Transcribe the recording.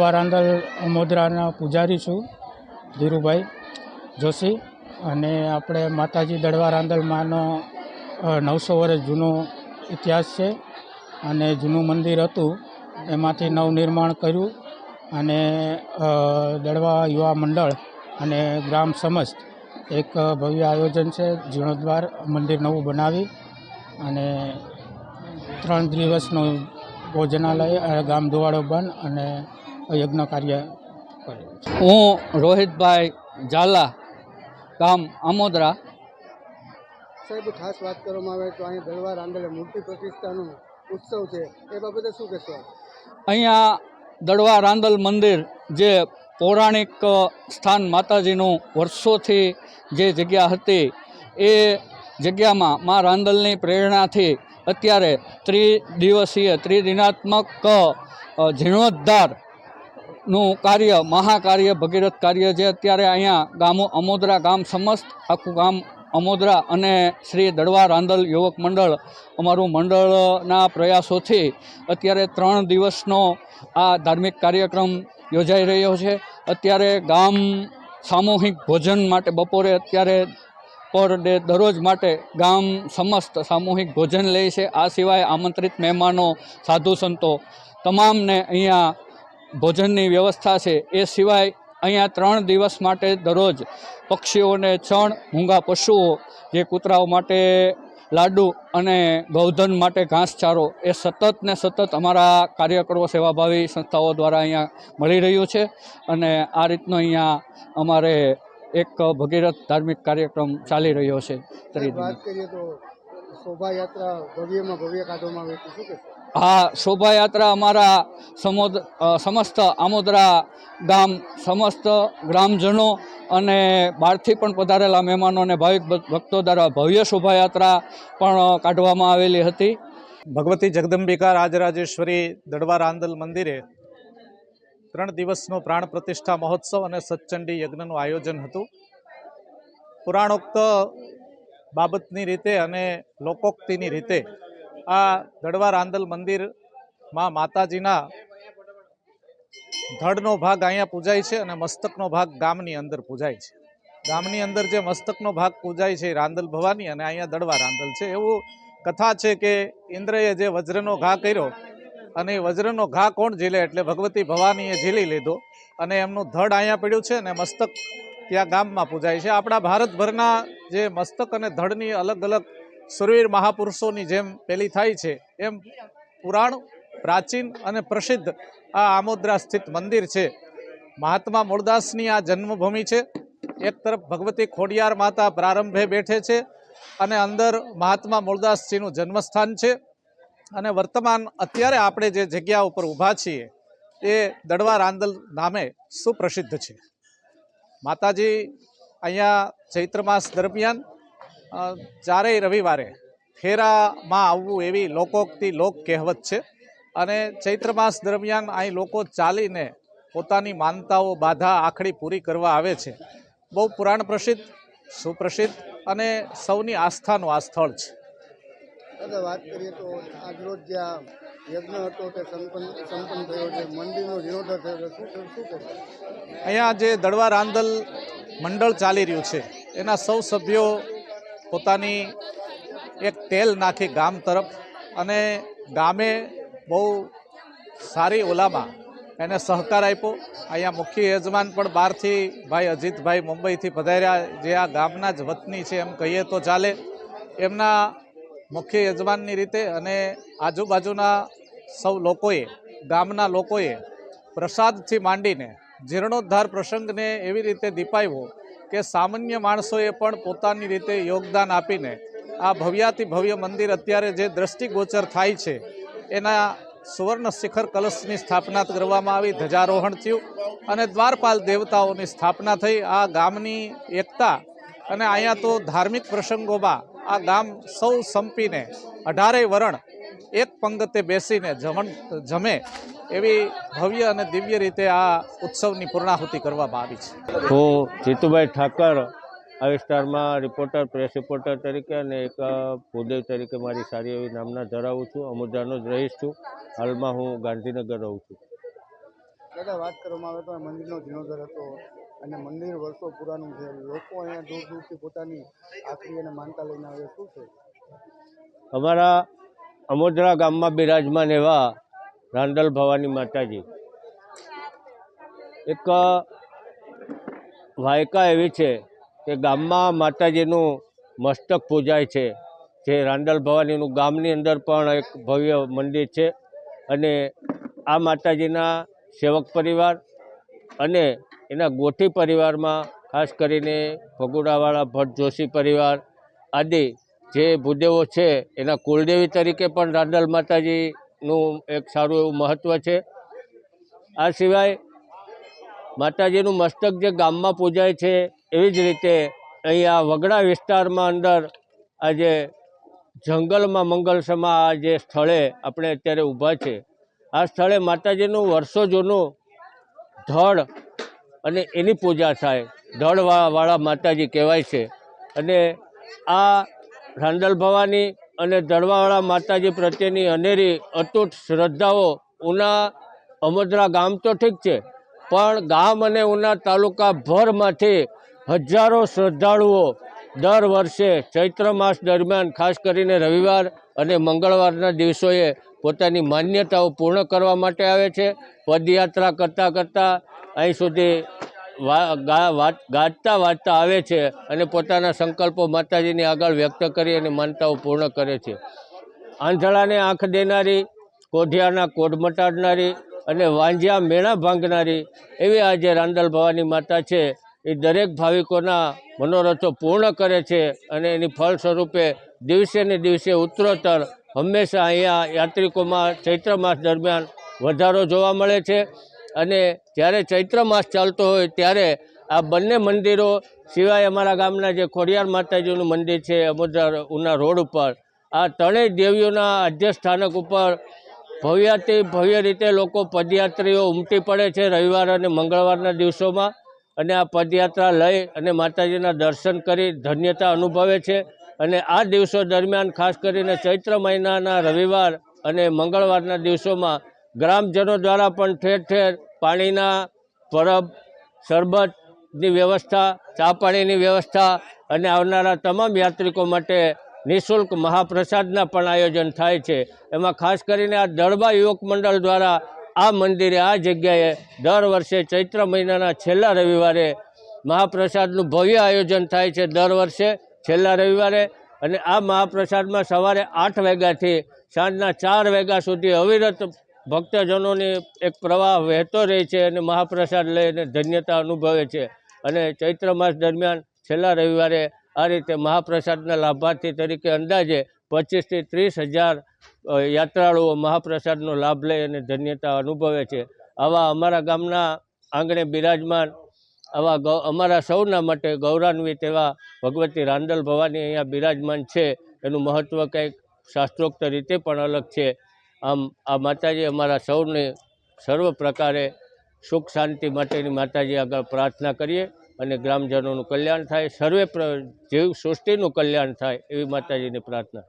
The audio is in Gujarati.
વારાંદલ મોદરાના પૂજારી છું, ધીરુભાઈ જોશી. અને આપણે માતાજી દળવા રાંદલમાંનો નવસો વર્ષ જૂનો ઇતિહાસ છે. અને જૂનું મંદિર હતું, એમાંથી નવનિર્માણ કર્યું. અને દળવા યુવા મંડળ અને ગ્રામ સમસ્ત એક ભવ્ય આયોજન છે જીર્ણોદ્વાર મંદિર નવું બનાવી. અને ત્રણ દિવસનું ભોજનાલય ગામ ધોવાડો બંધ અને યજ્ઞ કાર્ય કર્યું હું રોહિતભાઈ ઝાલા ગામ આમોદરા. સાહેબ ખાસ વાત કરવામાં આવે તો અહીંયા દળવા રાંદલે મૂર્તિ પ્રતિષ્ઠાનો ઉત્સવ છે એ બાબતે શું કહેશો અહીંયા દડવા રાંદલ મંદિર જે પૌરાણિક સ્થાન માતાજીનું વર્ષોથી જે જગ્યા હતી એ જગ્યામાં મા રાંદલની પ્રેરણાથી અત્યારે ત્રિદિવસીય ત્રિદિનાત્મક અ, જીર્ણોદ્ધારનું કાર્ય, મહાકાર્ય, ભગીરથ કાર્ય જે અત્યારે અહીંયા ગામો અમોદરા ગામ સમસ્ત, આખું ગામ અમોદરા અને શ્રી દડવા રાંદલ યુવક મંડળ અમારું મંડળના પ્રયાસોથી અત્યારે ત્રણ દિવસનો આ ધાર્મિક કાર્યક્રમ યોજાઈ રહ્યો છે. અત્યારે ગામ સામૂહિક ભોજન માટે બપોરે અત્યારે પર ડે દરરોજ માટે ગામ સમસ્ત સામૂહિક ભોજન લે છે. આ સિવાય આમંત્રિત મહેમાનો, સાધુ સંતો તમામને અહીંયા ભોજનની વ્યવસ્થા છે, એ સિવાય અહીંયા ત્રણ દિવસ માટે દરરોજ પક્ષીઓને છણ મૂંગા પશુઓ, જે કૂતરાઓ માટે લાડુ અને ગૌધન માટે ઘાસચારો, એ સતત ને સતત અમારા કાર્યકરો, સેવાભાવી સંસ્થાઓ દ્વારા અહીંયા મળી રહ્યું છે. અને આ રીતનો અહીંયા અમારે એક ભગીરથ ધાર્મિક કાર્યક્રમ ચાલી રહ્યો છે. વાત તો શોભાયાત્રા ભવ્યમાં ભવ્ય કાઢવામાં આવે તો શું કહેશો? આ શોભાયાત્રા અમારા સમોદ સમસ્ત આમોદરા ગામ, સમસ્ત ગ્રામજનો અને બહારથી પણ પધારેલા મહેમાનો અને ભાવિક ભક્તો દ્વારા ભવ્ય શોભાયાત્રા પણ કાઢવામાં આવેલી હતી. ભગવતી જગદંબિકા રાજરાજેશ્વરી દડવા રાંદલ મંદિરે ત્રણ દિવસનો પ્રાણ પ્રતિષ્ઠા મહોત્સવ અને સત્ચંડી યજ્ઞનું આયોજન હતું. પુરાણોક્ત બાબતની રીતે અને લોકોક્તિની રીતે આ ધડવા રાંદલ મંદિરમાં માતાજીના ધડનો ભાગ અહીંયા પૂજાય છે અને મસ્તકનો ભાગ ગામની અંદર પૂજાય છે. ગામની અંદર જે મસ્તકનો ભાગ પૂજાય છે રાંદલ ભવાની અને અહીંયા દડવા રાંદલ છે. એવું કથા છે કે ઇન્દ્રએ જે વજ્રનો ઘા કર્યો અને વજ્રનો ઘા કોણ ઝીલે એટલે ભગવતી ભવાનીએ ઝીલી લીધો અને એમનું ધડ અહીંયા પડ્યું છે અને મસ્તક ત્યાં ગામમાં પૂજાય છે. આપણા ભારતભરના જે મસ્તક અને ધડની અલગ અલગ સુરવીર મહાપુરુષોની જેમ પેલી થાય છે. એમ પુરાણ, પ્રાચીન અને પ્રસિદ્ધ આ આમોદરા સ્થિત મંદિર છે. મહાત્મા મૂળદાસની આ જન્મભૂમિ છે. એક તરફ ભગવતી ખોડિયાર માતા પ્રારંભે બેઠે છે અને અંદર મહાત્મા મૂળદાસજીનું જન્મસ્થાન છે. અને વર્તમાન અત્યારે આપણે જે જગ્યા ઉપર ઊભા છીએ એ દડવા રાંદલ નામે સુપ્રસિદ્ધ છે. માતાજી અહીંયા ચૈત્ર માસ દરમિયાન ચારેય રવિવારે ફેરામાં આવવું એવી લોકોક્તિ લોક કહેવત છે અને ચૈત્ર માસ દરમિયાન અહીં લોકો ચાલીને પોતાની માનતાઓ બાધા આખડી પૂરી કરવા આવે છે. બહુ પુરાણ પ્રસિદ્ધ સુપ્રસિદ્ધ અને સૌની આસ્થાનું આ સ્થળ છે. વાત કરીએ તો આજરોજ જે આ યજ્ઞ હતો તે સંપન્ન સંપન્ન થયો છે. મંદિરનો વિરોધ થયો છે. શું શું અહીંયા જે દડવા રાંદલ મંડળ ચાલી રહ્યું છે એના સૌ સભ્યો પોતાની એક તેલ નાખી ગામ તરફ અને ગામે બહુ સારી ઓલામાં એને સહકાર આપ્યો. અહીંયા મુખ્ય યજમાન પણ બહારથી ભાઈ અજીતભાઈ મુંબઈથી પધાર્યા. જે આ ગામના જ વતની છે એમ કહીએ તો ચાલે. એમના મુખ્ય યજમાનની રીતે અને આજુબાજુના સૌ લોકોએ, ગામના લોકોએ પ્રસાદથી માંડીને જીર્ણોદ્ધાર પ્રસંગને એવી રીતે દીપાવ્યો કે સામાન્ય માણસોએ પણ પોતાની રીતે યોગદાન આપીને આ ભવ્યાતિ ભવ્ય મંદિર અત્યારે જે દ્રષ્ટિગોચર થાય છે, એના સુવર્ણ શિખર કલશની સ્થાપના કરવામાં આવી, ધ્વજારોહણ થયું અને દ્વારપાલ દેવતાઓની સ્થાપના થઈ. આ ગામની એકતા અને અહીંયા તો ધાર્મિક પ્રસંગોમાં આ ગામ સૌ સંપીને અઢારેય વરણ એક પંગતે બેસીને જમણ જમે એવી ભવ્ય અને દિવ્ય રીતે આ ઉત્સવની પૂર્ણાહુતિ કરવામાં આવી છે. હું જીતુભાઈ ઠાકર આ વિસ્તારમાં રિપોર્ટર પ્રેસ રિપોર્ટર તરીકે અને એક ભૂદેવ તરીકે મારી સારી એવી નામના ધરાવું છું. અમુદાનો જ રહીશ છું. હાલમાં હું ગાંધીનગર રહું છું. દાદા વાત કરવામાં આવે તો મંદિરનો જીર્ણોદ્ધાર હતો અને મંદિર વર્ષો પુરાનું છે. લોકો અહીંયા દૂર દૂરથી પોતાની આખરી અને માનતા લઈને આવે શું છે? અમારા અમોદરા ગામમાં બિરાજમાન એવા રાંદલ ભવાની માતાજી. એક વાયકા એવી છે કે ગામમાં માતાજીનું મસ્તક પૂજાય છે. જે રાંદલ ભવાનીનું ગામની અંદર પણ એક ભવ્ય મંદિર છે અને આ માતાજીના સેવક પરિવાર અને એના ગોઠી પરિવારમાં ખાસ કરીને ભગુડાવાળા ભટ્ટ જોશી પરિવાર આદિ જે ભૂદેવો છે, એના કુલદેવી તરીકે પણ રાંદલ માતાજીનું એક સારું એવું મહત્ત્વ છે. આ સિવાય માતાજીનું મસ્તક જે ગામમાં પૂજાય છે, એવી જ રીતે અહીંયા વગડા વિસ્તારમાં અંદર આજે જંગલમાં મંગલસમા આ જે સ્થળે આપણે અત્યારે ઊભા છે. આ સ્થળે માતાજીનું વર્ષો જૂનું ધડ અને એની પૂજા થાય. ધડવાળા વાળા માતાજી કહેવાય છે. અને આ રાંદલ ભવાની અને ધડવાવાળા માતાજી પ્રત્યેની અનેરી અતૂટ શ્રદ્ધાઓ ઉના અમોદરા ગામ તો ઠીક છે, પણ ગામ અને ઉના તાલુકા ભરમાંથી હજારો શ્રદ્ધાળુઓ દર વર્ષે ચૈત્ર માસ દરમિયાન, ખાસ કરીને રવિવાર અને મંગળવારના દિવસોએ પોતાની માન્યતાઓ પૂર્ણ કરવા માટે આવે છે. પદયાત્રા કરતાં કરતાં અહીં સુધી વા- ગા- વાત- ગાતા વાંચતા આવે છે અને પોતાના સંકલ્પો માતાજીની આગળ વ્યક્ત કરી અને માનતાઓ પૂર્ણ કરે છે. આંધળાને આંખ દેનારી, કોઢિયાના કોઢ મટાડનારી અને વાંજિયા મેળા ભાંગનારી એવી આજે રાંદલ ભવાની માતા છે. એ દરેક ભાવિકોના મનોરથો પૂર્ણ કરે છે અને એની ફળ સ્વરૂપે દિવસે ને દિવસે ઉત્તરોત્તર હંમેશા અહીંયા યાત્રિકોમાં ચૈત્ર માસ દરમિયાન વધારો જોવા મળે છે. અને જ્યારે ચૈત્ર માસ ચાલતો હોય ત્યારે આ બંને મંદિરો સિવાય અમારા ગામના જે ખોડિયાર માતાજીનું મંદિર છે, અમોદરા ઉના રોડ ઉપર, આ ત્રણેય દેવીઓના આદ્ય સ્થાનક ઉપર ભવ્યાતિ ભવ્ય રીતે લોકો પદયાત્રીઓ ઉમટી પડે છે રવિવાર અને મંગળવારના દિવસોમાં અને આ પદયાત્રા લઈ અને માતાજીના દર્શન કરી ધન્યતા અનુભવે છે. અને આ દિવસો દરમિયાન ખાસ કરીને ચૈત્ર મહિનાના રવિવાર અને મંગળવારના દિવસોમાં ગ્રામજનો દ્વારા પણ ઠેર ઠેર પાણીના પરબ, શરબતની વ્યવસ્થા ચા પાણીની વ્યવસ્થા અને આવનારા તમામ યાત્રિકો માટે નિઃશુલ્ક મહાપ્રસાદના પણ આયોજન થાય છે. એમાં ખાસ કરીને આ દળબા યુવક મંડળ દ્વારા આ મંદિરે આ જગ્યાએ દર વર્ષે ચૈત્ર મહિનાના છેલ્લા રવિવારે મહાપ્રસાદનું ભવ્ય આયોજન થાય છે દર વર્ષે છેલ્લા રવિવારે અને આ મહાપ્રસાદમાં સવારે આઠ વાગ્યાથી સાંજના ચાર વાગ્યા સુધી અવિરત ભક્તજનોની એક પ્રવાહ વહેતો રહે છે અને મહાપ્રસાદ લઈને ધન્યતા અનુભવે છે. અને ચૈત્ર માસ દરમિયાન છેલ્લા રવિવારે આ રીતે મહાપ્રસાદના લાભાર્થી તરીકે અંદાજે પચીસથી ત્રીસ હજાર યાત્રાળુઓ મહાપ્રસાદનો લાભ લઈ અને ધન્યતા અનુભવે છે. આવા અમારા ગામના આંગણે બિરાજમાન, આવા ગૌ, અમારા સૌના માટે ગૌરવાન્વિત એવા ભગવતી રાંદલ ભવાની અહીંયા બિરાજમાન છે. એનું મહત્ત્વ કંઈક શાસ્ત્રોક્ત રીતે પણ અલગ છે. આમ આ માતાજી અમારા સૌને સર્વ પ્રકારે સુખ શાંતિ માટેની માતાજી આગળ પ્રાર્થના કરીએ અને ગ્રામજનોનું કલ્યાણ થાય, સર્વે પ્ર, જીવ સૃષ્ટિનું કલ્યાણ થાય એવી માતાજીની પ્રાર્થના.